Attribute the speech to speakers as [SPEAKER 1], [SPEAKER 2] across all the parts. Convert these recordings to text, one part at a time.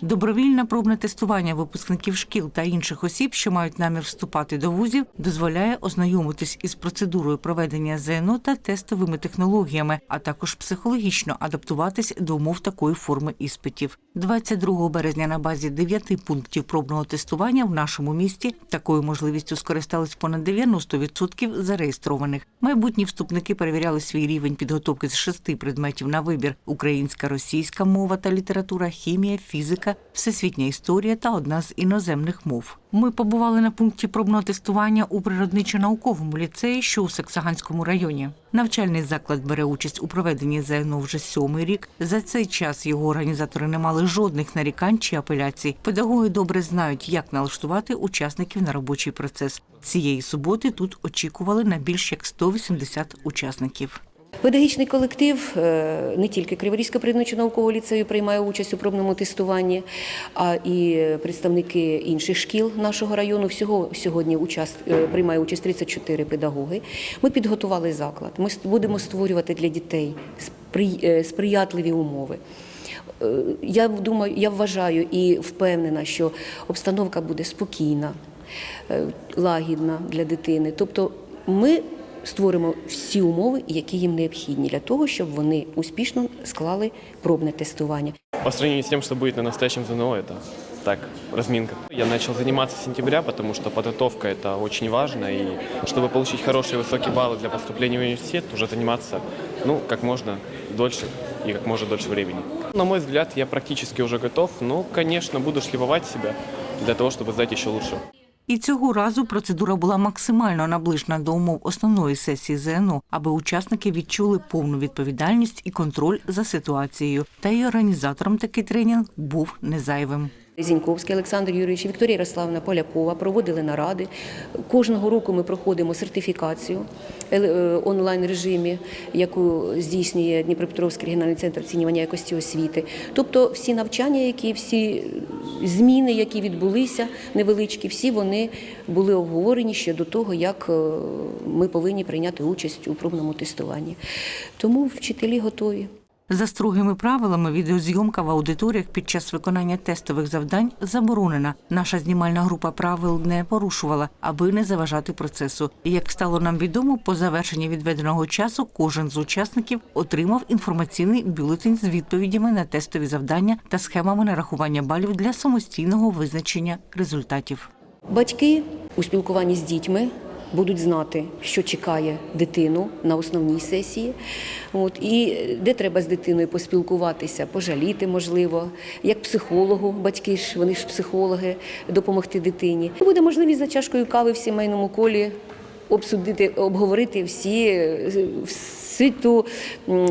[SPEAKER 1] Добровільне пробне тестування випускників шкіл та інших осіб, що мають намір вступати до вузів, дозволяє ознайомитись із процедурою проведення ЗНО та тестовими технологіями, а також психологічно адаптуватись до умов такої форми іспитів. 22 березня на базі 9 пунктів пробного тестування в нашому місті такою можливістю скористались понад 90% зареєстрованих. Майбутні вступники перевіряли свій рівень підготовки з шести предметів на вибір: українська, російська мова та література, хімія, фізика, всесвітня історія та одна з іноземних мов. Ми побували на пункті пробного тестування у природничо-науковому ліцеї, що у Саксаганському районі. Навчальний заклад бере участь у проведенні ЗНО вже сьомий рік. За цей час його організатори не мали жодних нарікань чи апеляцій. Педагоги добре знають, як налаштувати учасників на робочий процес. Цієї суботи тут очікували на більш як 180 учасників.
[SPEAKER 2] Педагогічний колектив е, не тільки Криворізького природничо наукового ліцею приймає участь у пробному тестуванні, а і представники інших шкіл нашого району. Всього сьогодні участ, е, приймає участь 34 педагоги. Ми підготували заклад. Ми будемо створювати для дітей е, сприятливі умови. Я думаю, я вважаю і впевнена, що обстановка буде спокійна, лагідна для дитини. Тобто ми створимо всі умови, які їм необхідні для того, щоб вони успішно склали пробне тестування.
[SPEAKER 3] По сравнению с тем, что будет на настоящем ЗНО, это так, разминка. Я начал заниматься с сентября, потому что подготовка это очень важно, и чтобы получить хорошие высокие баллы для поступления в университет, уже заниматься, ну, как можно дольше и как можно дольше времени. На мой взгляд, я практически уже готов, но, конечно, буду шлифовать себя для того, чтобы сдать еще лучше.
[SPEAKER 1] І цього разу процедура була максимально наближена до умов основної сесії ЗНО, аби учасники відчули повну відповідальність і контроль за ситуацією. Та й організатором такий тренінг був незайвим.
[SPEAKER 2] Зіньковський Олександр Юрійович, Вікторія Ярославна Полякова проводили наради. Кожного року ми проходимо сертифікацію е, онлайн режимі, яку здійснює Дніпропетровський регіональний центр оцінювання якості освіти. Тобто всі навчання, які всі зміни, які відбулися невеличкі, всі вони були обговорені ще до того, як е, ми повинні прийняти участь у пробному тестуванні. Тому вчителі готові.
[SPEAKER 1] За строгими правилами відеозйомка в аудиторіях під час виконання тестових завдань заборонена. Наша знімальна група правил не порушувала, аби не заважати процесу. Як стало нам відомо, по завершенні відведеного часу кожен з учасників отримав інформаційний бюлетень з відповідями на тестові завдання та схемами нарахування балів для самостійного визначення результатів.
[SPEAKER 2] Батьки у спілкуванні з дітьми будуть знати, що чекає дитину на основній сесії, от, і де треба з дитиною поспілкуватися, пожаліти, можливо, як психологу, батьки ж вони ж психологи, допомогти дитині. Буде можливість за чашкою кави в сімейному колі обсудити, обговорити всі, всю ту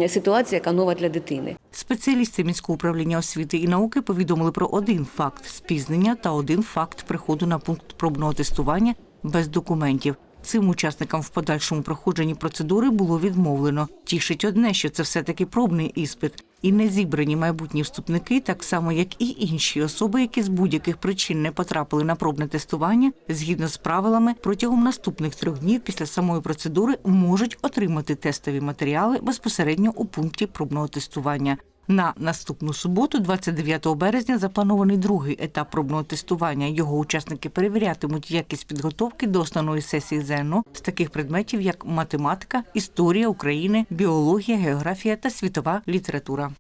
[SPEAKER 2] ситуацію, яка нова для дитини.
[SPEAKER 1] Спеціалісти міського управління освіти і науки повідомили про один факт спізнення та один факт приходу на пункт пробного тестування без документів. Цим учасникам в подальшому проходженні процедури було відмовлено. Тішить одне, що це все таки пробний іспит, і не зібрані майбутні вступники, так само як і інші особи, які з будь-яких причин не потрапили на пробне тестування, згідно з правилами, протягом наступних трьох днів після самої процедури можуть отримати тестові матеріали безпосередньо у пункті пробного тестування. На наступну суботу, 29 березня, запланований другий етап пробного тестування. Його учасники перевірятимуть якість підготовки до основної сесії ЗНО з таких предметів, як математика, історія України, біологія, географія та світова література.